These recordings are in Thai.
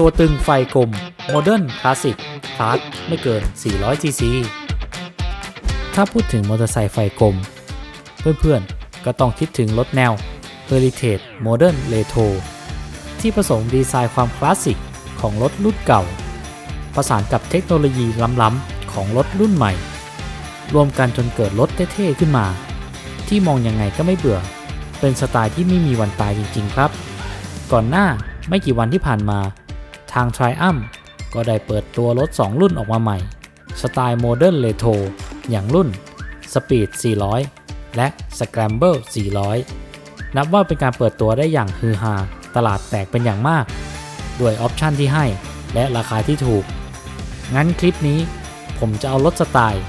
ตัวตึงไฟกลม Modern Classic คลาสไม่เกิน 400 cc ถ้าพูดถึงมอเตอร์ไซค์ไฟกลม เพื่อนๆ ก็ต้องคิดถึงรถแนว Heritage Modern Retro ที่ผสมดีไซน์ความคลาสสิกของรถรุ่นเก่าประสานกับเทคโนโลยีล้ำๆของรถรุ่นใหม่ รวมกันจนเกิดรถเท่ๆขึ้นมา ที่มองยังไงก็ไม่เบื่อ เป็นสไตล์ที่ไม่มีวันตายจริงๆครับ ก่อนหน้าไม่กี่วันที่ผ่านมา ทาง Triumph ก็ได้เปิดตัวรถ 2 รุ่นออกมาใหม่ สไตล์โมเดิร์นเ t โทอย่างรุ่น Speed 400 และ Scramble 400 นับว่าเป็นการเปิดตัวได้อย่างฮือฮาตลาดแตกเป็นอย่างมาก ด้วยออปชันที่ให้และราคาที่ถูก งั้นคลิปนี้ผมจะเอารถสไตล์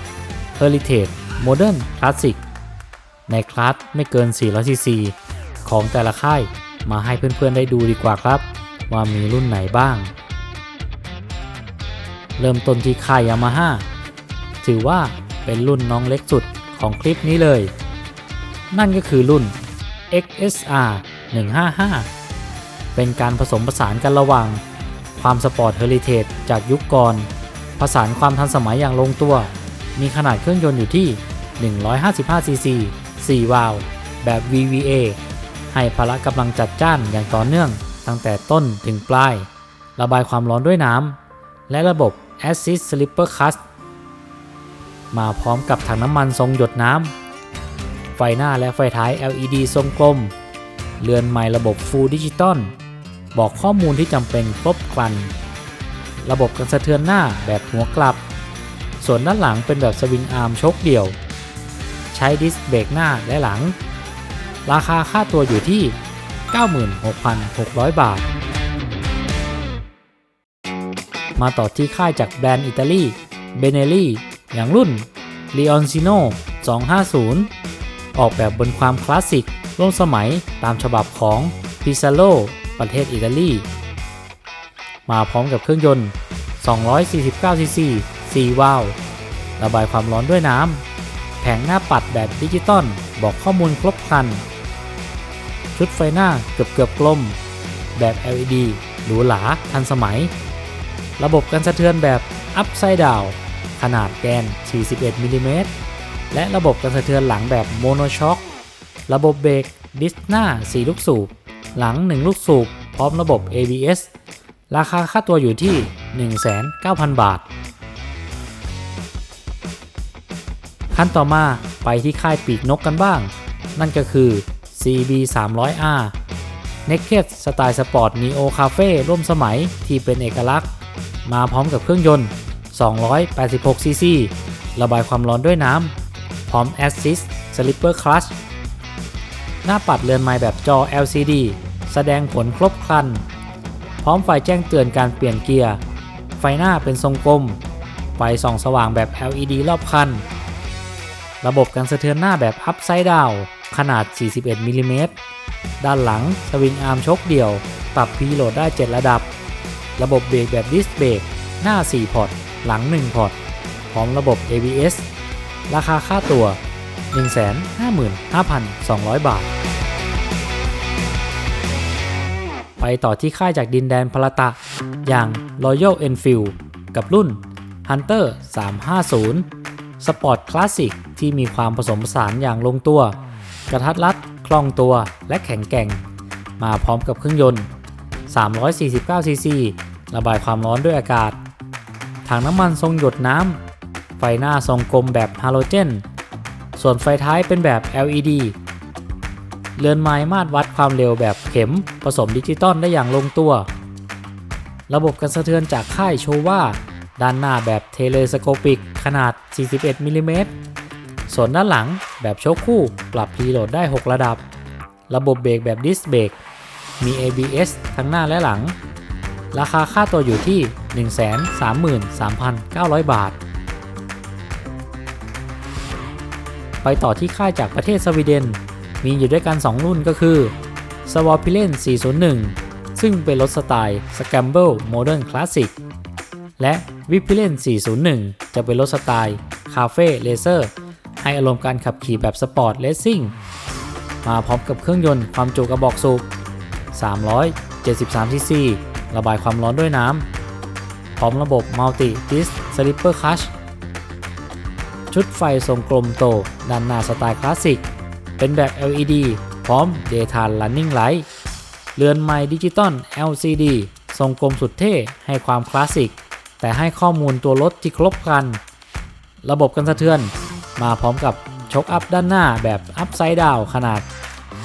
Heritage Modern Classic ในคลาสไม่เกิน 400cc ของแต่ละค่ายมาให้เพื่อนๆได้ดูดีกว่าครับ ว่ามีรุ่นไหนบ้าง เริ่มต้นที่ค่ายยามาฮ่าถือว่าเป็นรุ่นน้องเล็กสุดของคลิปนี้เลย นั่นก็คือรุ่น XSR 155 เป็นการผสมผสานกันระหว่าง ความสปอร์ตเฮอริเทจจากยุคก่อน ผสานความทันสมัยอย่างลงตัว มีขนาดเครื่องยนต์อยู่ที่ 155cc 4 วาล์วแบบ VVA ให้พละกำลังจัดจ้านอย่างต่อเนื่อง ตั้งแต่ต้นถึงปลาย ระบายความร้อนด้วยน้ำ และระบบ Assist Slipper Cut มาพร้อมกับถังน้ำมันทรงหยดน้ำ ไฟหน้าและไฟท้าย LED ทรงกลม เรือนไม้ระบบ Full Digital บอกข้อมูลที่จำเป็นครบครัน ระบบกันสะเทือนหน้าแบบหัวกลับ ส่วนด้านหลังเป็นแบบสวิงอาร์มชกเดี่ยว ใช้ดิสเบรกหน้าและหลัง ราคาค่าตัวอยู่ที่ 96,600 บาท มาต่อที่ค่ายจากแบรนด์อิตาลีเบเนลี่อย่างรุ่น l e o n c i n o 250 ออกแบบบนความคลาสสิก ร่วมสมัยตามฉบับของ p i s a l o ประเทศอิตาลี มาพร้อมกับเครื่องยนต์ 249cc 4วาล์วระบายความร้อนด้วยน้ำ แผงหน้าปัดแบบดิจิตอลบอกข้อมูลครบครัน ชุดไฟหน้าเกือบเกือบกลม แบบ LED หรูหราทันสมัย ระบบกันสะเทือนแบบ Upside Down ขนาดแกน 41มิลิเมตรและระบบกันสะเทือนหลังแบบโมโนช็อค ระบบเบรกดิสหน้า 4 ลูกสูบ หลัง 1 ลูกสูบ พร้อมระบบ ABS ราคาค่าตัวอยู่ที่ 19,000บาท ขั้นต่อมาไปที่ค่ายปีกนกกันบ้าง นั่นก็คือ CB 300R Naked สไตล์สปอร์ต Neo Cafe ร่วมสมัยที่เป็นเอกลักษณ์ มาพร้อมกับเครื่องยนต์ 286cc ระบายความร้อนด้วยน้ำ พร้อม Assist Slipper Clutch หน้าปัดเรือนไม้แบบจอ LCD แสดงผลครบครัน พร้อมไฟแจ้งเตือนการเปลี่ยนเกียร์ ไฟหน้าเป็นทรงกลม ไฟส่องสว่างแบบ LED รอบคัน ระบบการสะเทือนหน้าแบบ Upside Down ขนาด 41มิลิเมตรด้านหลังสวิงอาร์มชกเดี่ยว ปรับพีโหลดได้ 7 ระดับ ระบบเบรกแบบดิสเบรกหน้า 4 พอร์ต หลัง 1 พอร์ต พร้อมระบบ ABS ราคาค่าตัว 155,200 บาท ไปต่อที่ค่ายจากดินแดนพลตะ อย่าง Royal Enfield กับรุ่น Hunter 350สปอร์ตคลาสสิกที่มีความผสมผสานอย่างลงตัว กระทัดรัดคล่องตัวและแข็งแกร่ง มาพร้อมกับเครื่องยนต์ 349cc ระบายความร้อนด้วยอากาศ ถังน้ำมันทรงหยดน้ำ ไฟหน้าทรงกลมแบบฮาโลเจน ส่วนไฟท้ายเป็นแบบ LED เรือนไม้มาตรวัดความเร็วแบบเข็มผสมดิจิตอลได้อย่างลงตัว ระบบกันสะเทือนจากค่ายโชว่า ด้านหน้าแบบเทเลสโคปิกขนาด 41มิลิเมตร ส่วนด้านหลังแบบโชคคู่ปรับรีโหลดได้ 6 ระดับ ระบบเบรกแบบดิสเบรกมี ABS ทั้งหน้าและหลัง ราคาค่าตัวอยู่ที่ 133,900 บาท ไปต่อที่ค่ายจากประเทศสวีเดน มีอยู่ด้วยกัน 2 รุ่นก็คือ s w a p i l e n 401 ซึ่งเป็นรถสไตล์ Scramble Modern Classic และ v i p i l e n 401 จะเป็นรถสไตล์ Cafe Racer ให้อารมณ์การขับขี่แบบสปอร์ตเลสซิ่ง มาพร้อมกับเครื่องยนต์ความจุกระบอกสูบ 373cc ระบายความร้อนด้วยน้ำ พร้อมระบบ Multi Disc Slipper Clutch ชุดไฟทรงกลมโต ด้านหน้าสไตล์คลาสสิก เป็นแบบ LED พร้อม Daytime Running Light เรือนไม้ดิจิตอล LCD ทรงกลมสุดเท่ให้ความคลาสสิก แต่ให้ข้อมูลตัวรถที่ครบครัน ระบบกันสะเทือน มาพร้อมกับชกอัพด้านหน้าแบบ Upside Down ขนาด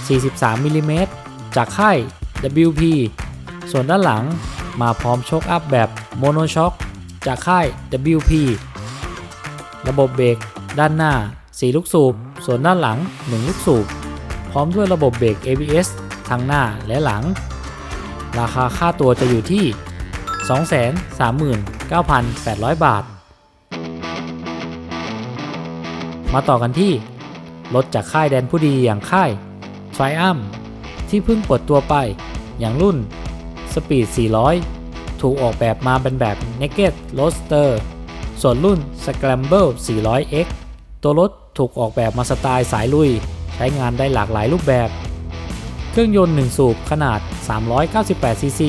43มิลลิเมตรจากค่าย WP ส่วนด้านหลังมาพร้อมโชคอัพแบบโมโนช็อคจากค่าย WP ระบบเบรกด้านหน้า 4 ลูกสูบ ส่วนด้านหลัง 1 ลูกสูบ พร้อมด้วยระบบเบรก ABS ทั้งหน้าและหลัง ราคาค่าตัวจะอยู่ที่ 239,800 บาท มาต่อกันที่รถจากค่ายแดนผู้ดีอย่างค่าย t r i u m p ที่เพิ่งปิดตัวไปอย่างรุ่น Speed 400 ถูกออกแบบมาเป็นแบบ Naked Roadster ส่วนรุ่น Scramble 400X ตัวรถถูกออกแบบมาสไตล์สายลุย ใช้งานได้หลากหลายรูปแบบ เครื่องยนต์ 1 สูบขนาด 398 cc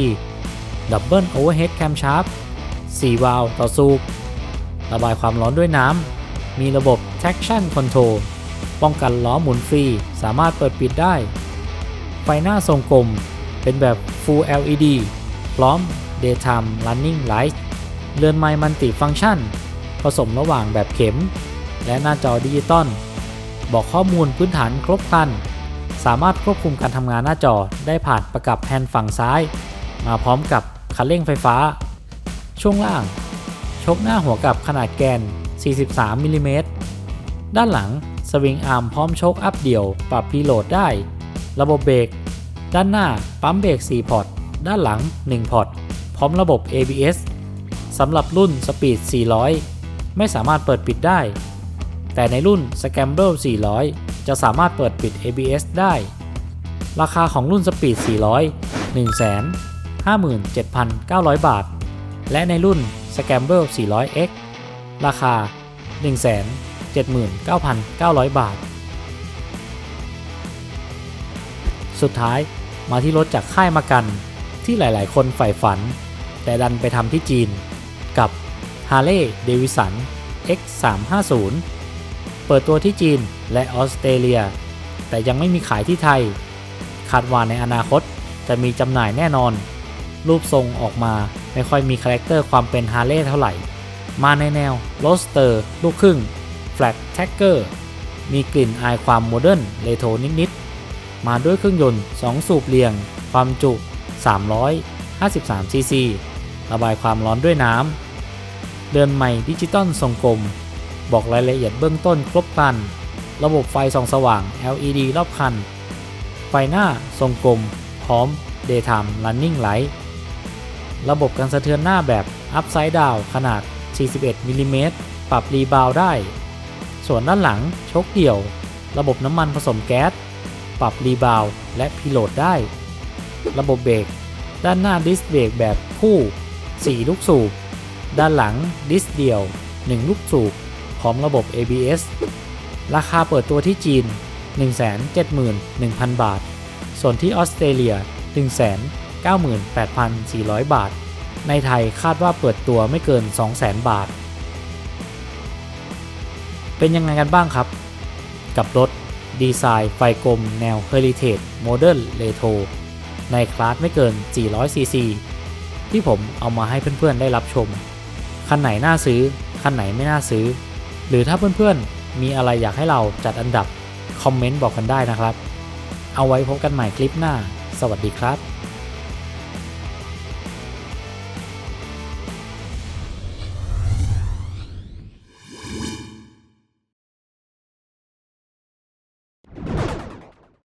Double Overhead Camshaft 4วาล์วต่อสูบ ระบายความร้อนด้วยน้ำ มีระบบ Traction Control ป้องกันล้อหมุนฟรี สามารถเปิดปิดได้ ไฟหน้าทรงกลม เป็นแบบ Full LED พร้อม Daytime Running Light เรือนไม้มันติฟังก์ชัน ผสมระหว่างแบบเข็ม และหน้าจอดิจิตอลบอกข้อมูลพื้นฐานครบครัน สามารถควบคุมการทำงานหน้าจอได้ผ่านประกับแฮนด์ฝั่งซ้าย มาพร้อมกับคันเร่งไฟฟ้า ช่วงล่างชกหน้าหัวกับขนาดแกน 43มิลลิเมตรด้านหลังสวิงอาร์มพร้อมโชคอัพเดี่ยว ปรับพีโหลดได้ ระบบเบรก ด้านหน้าปั๊มเบรก 4 พอร์ต ด้านหลัง 1 พอร์ต พร้อมระบบ ABS สำหรับรุ่น Speed 400 ไม่สามารถเปิดปิดได้ แต่ในรุ่น Scramble 400 จะสามารถเปิดปิด ABS ได้ ราคาของรุ่น Speed 400 157,900 บาท และในรุ่น Scramble 400X ราคา 179,900 บาท สุดท้ายมาที่รถจากค่ายมากันที่หลายๆ คนใฝ่ฝัน แต่ดันไปทำที่จีนกับ Harley Davidson X350 เปิดตัวที่จีนและออสเตรเลีย แต่ยังไม่มีขายที่ไทย คาดว่าในอนาคตจะมีจำหน่ายแน่นอน รูปทรงออกมาไม่ค่อยมีคาแรคเตอร์ความเป็นฮาร์เลย์เท่าไหร่ มาในแนวโรสเตอร์ ลูกครึ่งแฟลตแท็กเกอร์ มีกลิ่นอายความโมเดิร์นเรโทรนิดๆ มาด้วยเครื่องยนต์ 2 สูบเรียง ความจุ 353ซีซีระบายความร้อนด้วยน้ำ เดือนใหม่ดิจิตอลทรงกลม บอกรายละเอียดเบื้องต้นครบครัน ระบบไฟส่องสว่าง LED รอบคัน ไฟหน้าทรงกลม พร้อม Daytime Running Light ระบบการสะเทือนหน้าแบบ Upside Down ขนาด 41มิลลิเมตรปรับรีบาวได้ ส่วนด้านหลังชกเดี่ยว ระบบน้ำมันผสมแก๊ส ปรับรีบาวและพิโลดได้ ระบบเบรก ด้านหน้าดิสเบรกแบบคู่ 4 ลูกสูบ ด้านหลังดิสเดี่ยว 1 ลูกสูบ พร้อมระบบ ABS ราคาเปิดตัวที่จีน 171,000 บาท ส่วนที่ออสเตรเลีย 198,400 บาท ในไทยคาดว่าเปิดตัวไม่เกิน 200,000 บาท เป็นยังไงกันบ้างครับ กับรถดีไซน์ไฟกลมแนว Heritage Modern Retro ในคลาสไม่เกิน 400cc ที่ผมเอามาให้เพื่อนๆได้รับชม คันไหนน่าซื้อ คันไหนไม่น่าซื้อ หรือถ้าเพื่อนๆ มีอะไรอยากให้เราจัดอันดับ คอมเมนต์บอกกันได้นะครับ เอาไว้พบกันใหม่คลิปหน้า สวัสดีครับ